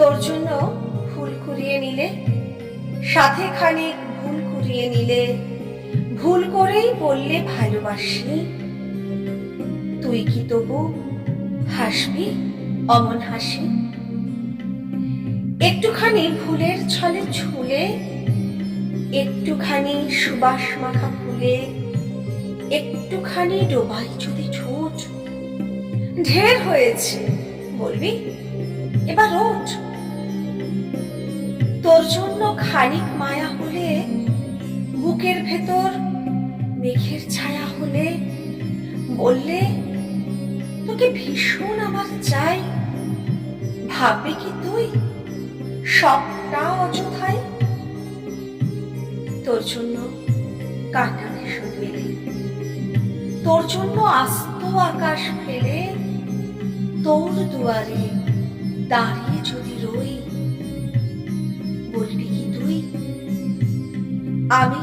তোর জন্য ফুল কুড়িয়ে নিলে, সাথে খানিক ভুল কুড়িয়ে নিলে, ভুল করেই বললে ভালোবাসি। তুই কি তবু হাসবি, অমন হাসি? একটুখানি ফুলের ছলে ছুলে একটুখানি সুবাস মাখা ফুলে, একটুখানি ডোবাই যদি ঢের হয়েছে, বলবি? এবার ওঠ। তোর জন্য খানিক মায়া হলে, বুকের ভেতর মেঘের ছায়া হলে, বললে, তোকে ভীষণ আমার চাই। ভাববি কি তুই? সবটা অযথাই? তোর জন্য কাটা ভীষণ মেলে তোর জন্য আস্ত আকাশ ফেলে, তোর দুয়ারে দাঁড়িয়ে যদি বলবি কি তুই? আমি